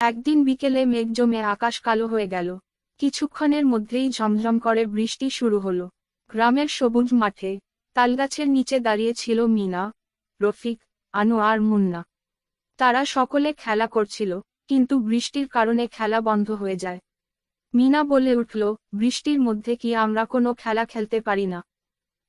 একদিন বিকেলে মেঘ জমে আকাশ কালো হয়ে গেল। কিছুক্ষণের মধ্যেই ঝমঝম করে বৃষ্টি শুরু হল। গ্রামের সবুজ মাঠে তালগাছের নিচে দাঁড়িয়ে ছিল মিনা, রফিক, আনু আর মুন্না। তারা সকলে খেলা করছিল, কিন্তু বৃষ্টির কারণে খেলা বন্ধ হয়ে যায়। মিনা বলে উঠল, বৃষ্টির মধ্যে কি আমরা কোনো খেলা খেলতে পারি না?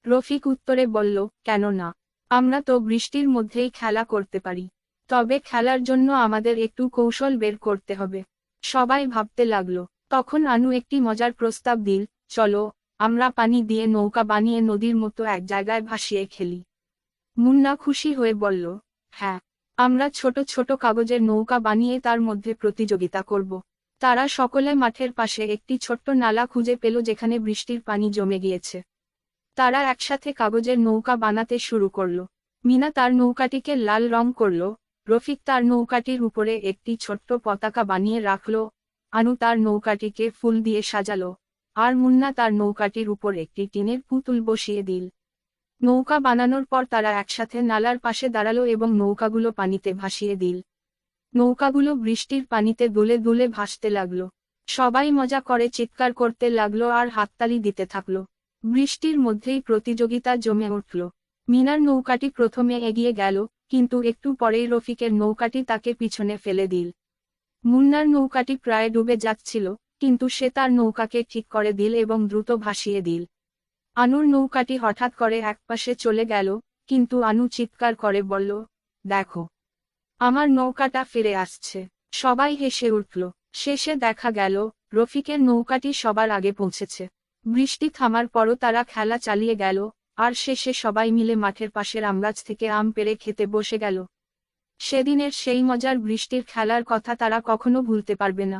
রফিক উত্তরে বলল, কেন না? আমরা তো বৃষ্টির মধ্যেই খেলা করতে পারি। তবে খেলার জন্য আমাদের একটু কৌশল বের করতে হবে। সবাই ভাবতে লাগল। তখন আনু একটি মজার প্রস্তাব দিল, চলো, আমরা পানি দিয়ে নৌকা বানিয়ে নদীর মতো এক জায়গায় ভাসিয়ে খেলি। মুন্না খুশি হয়ে বলল হ্যাঁ আমরা ছোট ছোট কাগজের নৌকা বানিয়ে তার মধ্যে প্রতিযোগিতা করব। তারা সকলে মাঠের পাশে একটি ছোট্ট নালা খুঁজে পেল যেখানে বৃষ্টির পানি জমে গিয়েছে। তারা একসাথে কাগজের নৌকা বানাতে শুরু করল। মিনা তার নৌকাটিকে লাল রং করল রফিক তার নৌকাটির উপরে একটি ছোট্ট পতাকা বানিয়ে রাখল। আনু তার নৌকাটিকে ফুল দিয়ে সাজালো। আর মুন্না তার নৌকাটির উপর একটি টিনের পুতুল বসিয়ে দিল। নৌকা বানানোর পর তারা একসাথে নালার পাশে দাঁড়াল এবং নৌকাগুলো পানিতে ভাসিয়ে দিল। নৌকাগুলো বৃষ্টির পানিতে দুলে দুলে ভাসতে লাগল। সবাই মজা করে চিৎকার করতে লাগল আর হাততালি দিতে থাকল। বৃষ্টির মধ্যেই প্রতিযোগিতা জমে উঠল। মিনার নৌকাটি প্রথমে এগিয়ে গেল। কিন্তু একটু পরেই রফিকের নৌকাটি তাকে পিছনে ফেলে দিল। মুন্নার নৌকাটি প্রায় ডুবে যাচ্ছিল, কিন্তু সে তার নৌকাকে ঠিক করে দিল এবং দ্রুত ভাসিয়ে দিল। আনুর নৌকাটি হঠাৎ করে একপাশে চলে গেল, কিন্তু আনু চিৎকার করে বলল, দেখো, আমার নৌকাটা ফিরে আসছে। সবাই হেসে উঠল। শেষে দেখা গেল, রফিকের নৌকাটি সবার আগে পৌঁছেছে। বৃষ্টি থামার পরও তারা খেলা চালিয়ে গেল আর শেষে সবাই মিলে মাঠের পাশের আমগাছ থেকে আম পেরে খেতে বসে গেল। সেদিনের সেই মজার বৃষ্টির খেলার কথা তারা কখনো ভুলতে পারবে না।